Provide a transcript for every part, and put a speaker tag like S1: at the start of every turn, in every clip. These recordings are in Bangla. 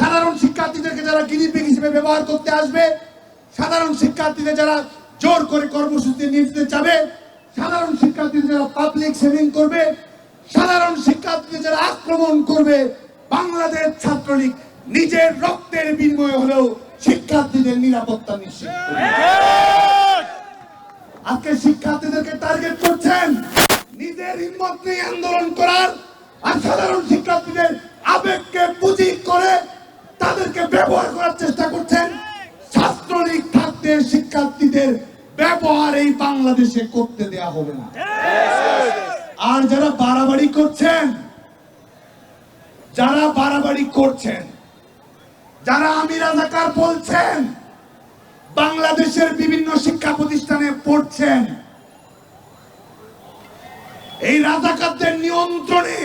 S1: সাধারণ শিক্ষার্থীদেরকে যারা গিরিপিক হিসেবে ব্যবহার করতে আসবে সাধারণ শিক্ষার্থীদের যারা জোর করে কর্মসূচি নিতে যাবে সাধারণ শিক্ষার্থীদের যারা পাবলিক সেভিং করবে সাধারণ শিক্ষার্থীদের যারা আক্রমণ করবে বাংলাদেশ ছাত্রলীগ নিজের রক্তের বিনিময়ে হলেও শিক্ষার্থীদের নিরাপত্তা নিশ্চিত আজকে শিক্ষার্থীদেরকে টার্গেট করছেন নিজের হিম্মত নিয়ে আন্দোলন করার আর সাধারণ শিক্ষার্থী শিক্ষার্থীদের ব্যবহার এই বাংলাদেশে করতে দেয়া হবে না আর যারা বাড়াবাড়ি করছেন যারা বাড়াবাড়ি করছেন যারা আমি রাজাকার বলছেন বাংলাদেশের বিভিন্ন শিক্ষা প্রতিষ্ঠানে পড়ছেন এই রাজাকারদের নিয়ন্ত্রণে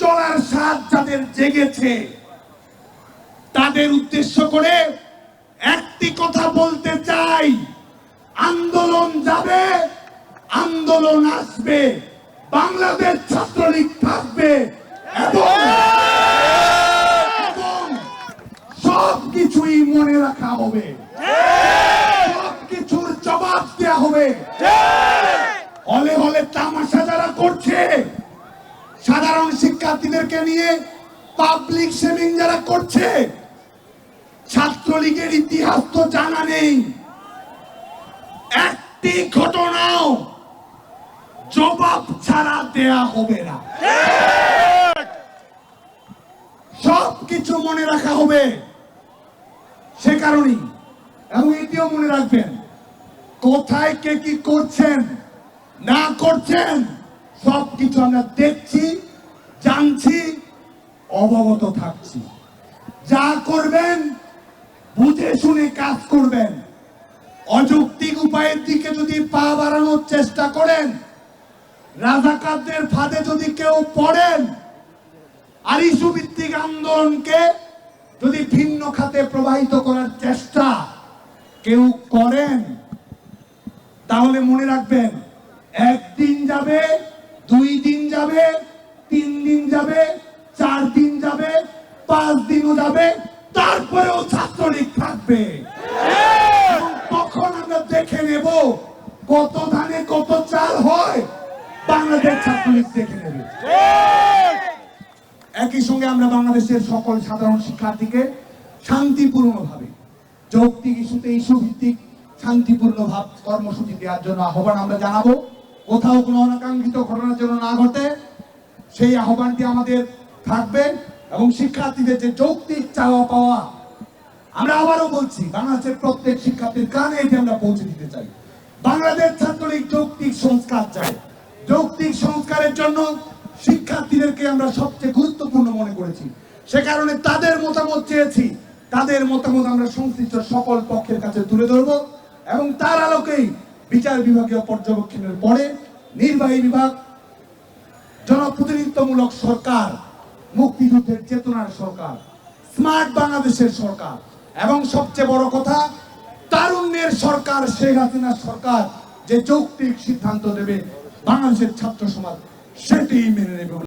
S1: চলার স্বাদ যাদের জেগেছে তাদের উদ্দেশ্য করে একটি কথা বলতে চাই নাই আন্দোলন যাবে আন্দোলন আসবে বাংলাদেশ ছাত্রলীগ থাকবে এবং সব কিছুই মনে রাখা হবে সব কিছুর জবাব দেওয়া হবে হলে হলে তামাশা যারা করছে সাধারণ শিক্ষার্থীদেরকে নিয়ে পাবলিক সেভিং যারা করছে ছাত্রলীগের ইতিহাস তো জানা নেই একটি ঘটনাও জবাব ছাড়া দেয়া হবে না সব কিছু মনে রাখা হবে সে কারণেই এবং এটিও মনে রাখবেন কোথায় কে কি করছেন না করছেন সব কিছু আমরা দেখছি জানছি অবগত থাকছি যা করবেন বুঝে শুনে কাজ করবেন এর দিকে যদি পা বাড়ানোর চেষ্টা করেন রাজাকারদের ফাঁদে যদি কেউ পড়েন আর ভিত্তিক আন্দোলনকে যদি ভিন্ন খাতে প্রবাহিত করার চেষ্টা কেউ করেন তাহলে মনে রাখবেন একদিন যাবে দুই দিন যাবে তিন দিন যাবে চার দিন যাবে পাঁচ দিনও যাবে তারপরেও ছাত্রলীগ থাকবে কত ধানে কত চাল হয় বাংলাদেশ ছাত্রলীগ দেখে নেবে একই সঙ্গে আমরা বাংলাদেশের সকল সাধারণ শিক্ষার্থীকে শান্তিপূর্ণভাবে যৌক্তিক ইস্যুতে ইস্যু ভিত্তিক শান্তিপূর্ণ ভাব কর্মসূচি দেওয়ার জন্য আহ্বান আমরা জানাবো কোথাও কোনো অনাকাঙ্ক্ষিত ঘটনার জন্য না ঘটে সেই আহ্বানটি আমাদের থাকবে এবং শিক্ষার্থীদের যে যৌক্তিক চাওয়া পাওয়া আমরা আবারও বলছি বাংলাদেশের প্রত্যেক শিক্ষার্থীর কানে এটি আমরা পৌঁছে দিতে চাই বাংলাদেশ ছাত্রলীগ যৌক্তিক সংস্কার চায় যৌক্তিক সংস্কারের জন্য শিক্ষার্থীদেরকে আমরা সবচেয়ে গুরুত্বপূর্ণ মনে করেছি সে কারণে তাদের মতামত চেয়েছি তাদের মতামত আমরা সংশ্লিষ্ট সকল পক্ষের কাছে তুলে ধরব এবং তার আলোকেই বিচার বিভাগীয় পর্যবেক্ষণের পরে নির্বাহী বিভাগ জনপ্রতিনিধিত্বমূলক সরকার মুক্তিযুদ্ধের চেতনার সরকার স্মার্ট বাংলাদেশের সরকার এবং সবচেয়ে বড় কথা তারুণ্যের সরকার শেখ হাসিনা সরকার যে যৌক্তিক সিদ্ধান্ত দেবে বাংলাদেশের ছাত্র সমাজ সেটি মেনে নেবে